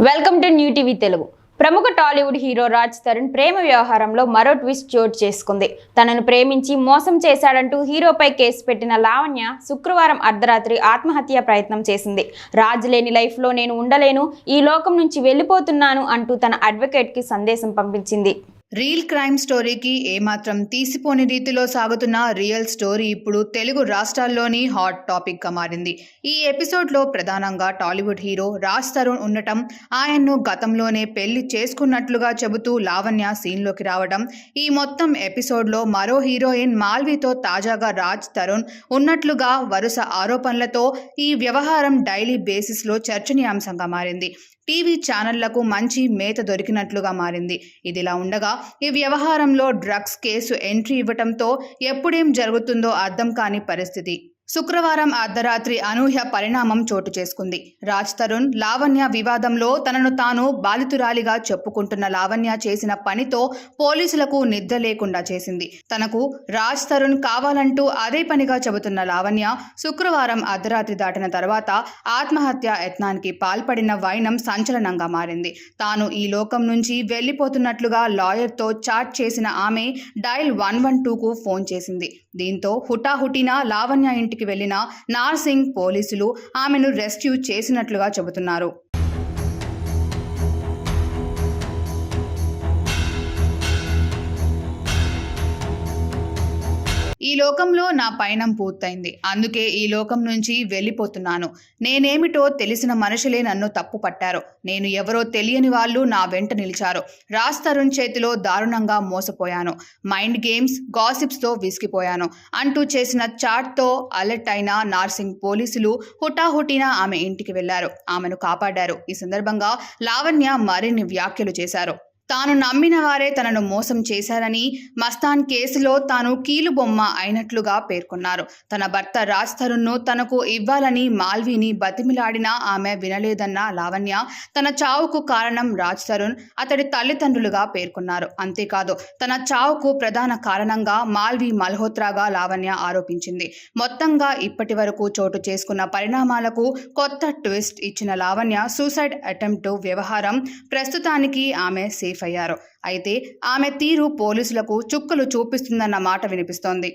Welcome to new TV Telugu. ప్రముఖ Tollywood hero Raj Tarun ప్రేమ వ్యవహారంలో మరో ట్విస్ట్ చోటు చేసుకుంది. తనను ప్రేమించి మోసం చేశాడంటూ హీరోపై కేసు పెట్టిన లావణ్య శుక్రవారం అర్ధరాత్రి ఆత్మహత్య ప్రయత్నం చేసింది. రాజ్ లేని లైఫ్లో నేను ఉండలేను ఈ లోకం నుంచి వెళ్ళిపోతున్నాను అంటూ తన అడ్వకేట్కి సందేశం పంపించింది. రియల్ క్రైమ్ స్టోరీకి ఏమాత్రం తీసిపోని రీతిలో సాగుతున్న రియల్ స్టోరీ ఇప్పుడు తెలుగు రాష్ట్రాల్లోని హాట్ టాపిక్గా మారింది. ఈ ఎపిసోడ్లో ప్రధానంగా టాలీవుడ్ హీరో రాజ్ తరుణ్ ఉండటం ఆయన్ను గతంలోనే పెళ్ళి చేసుకున్నట్లుగా చెబుతూ లావణ్య సీన్లోకి రావడం ఈ మొత్తం ఎపిసోడ్లో మరో హీరోయిన్ మాల్వీతో తాజాగా రాజ్ తరుణ్ ఉన్నట్లుగా వరుస ఆరోపణలతో ఈ వ్యవహారం డైలీ బేసిస్లో చర్చనీయాంశంగా మారింది. టీవీ ఛానళ్ళకు మంచి మేత దొరికినట్లుగా మారింది. ఇదిలా ఉండగా ఈ వ్యవహారంలో డ్రగ్స్ కేసు ఎంట్రీ ఇవ్వటంతో ఎప్పుడేం జరుగుతుందో అర్థం కాని పరిస్థితి. శుక్రవారం అర్ధరాత్రి అనూహ్య పరిణామం చోటు చేసుకుంది. రాజ్ తరుణ్ లావణ్య వివాదంలో తనను తాను బాధితురాలిగా చెప్పుకుంటున్న లావణ్య చేసిన పనితో పోలీసులకు నిద్ర లేకుండా చేసింది. తనకు రాజ్ తరుణ్ కావాలంటూ అదే పనిగా చెబుతున్న లావణ్య శుక్రవారం అర్ధరాత్రి దాటిన తర్వాత ఆత్మహత్య యత్నానికి పాల్పడిన వైనం సంచలనంగా మారింది. తాను ఈ లోకం నుంచి వెళ్ళిపోతున్నట్లుగా లాయర్తో చాట్ చేసిన ఆమె డైల్ వన్ వన్ టూకు ఫోన్ చేసింది. దీంతో హుటాహుటిన లావణ్య ఇంటికి వెళ్ళిన నార్సింగ్ పోలీసులు ఆమెను రెస్క్యూ చేసినట్లుగా చెబుతున్నారు. లోకంలో నా పయనం పూర్తయింది. అందుకే ఈ లోకం నుంచి వెళ్ళిపోతున్నాను. నేనేమిటో తెలిసిన మనుషులే నన్ను తప్పు పట్టారు. నేను ఎవరో తెలియని వాళ్ళు నా వెంట నిలిచారు. రాజ్ తరుణ్ చేతిలో దారుణంగా మోసపోయాను. Mind games గాసిప్స్తో విసిగిపోయాను. అంటూ చేసిన చాట్తో అలర్ట్ అయిన నార్సింగ్ పోలీసులు హుటాహుటిన ఆమె ఇంటికి వెళ్ళారు ఆమెను కాపాడారు. ఈ సందర్భంగా లావణ్య మరిన్ని వ్యాఖ్యలు చేశారు. తాను నమ్మిన వారే తనను మోసం చేశారని మస్తాన్ కేసులో తాను కీలుబొమ్మ అయినట్లుగా పేర్కొన్నారు. తన భర్త రాజ్ తరుణ్ను తనకు ఇవ్వాలని మాల్వీని బతిమిలాడినా ఆమె వినలేదన్న లావణ్య తన చావుకు కారణం రాజ్ తరుణ్ అతడి తల్లిదండ్రులుగా పేర్కొన్నారు. అంతేకాదు తన చావుకు ప్రధాన కారణంగా మాల్వి మల్హోత్రాగా లావణ్య ఆరోపించింది. మొత్తంగా ఇప్పటి వరకు చోటు చేసుకున్న పరిణామాలకు కొత్త ట్విస్ట్ ఇచ్చిన లావణ్య సూసైడ్ అటెంప్ట్ వ్యవహారం ప్రస్తుతానికి ఆమె సేఫ్ అయ్యారు. అయితే ఆమె తీరు పోలీసులకు చుక్కలు చూపిస్తుందన్న మాట వినిపిస్తోంది.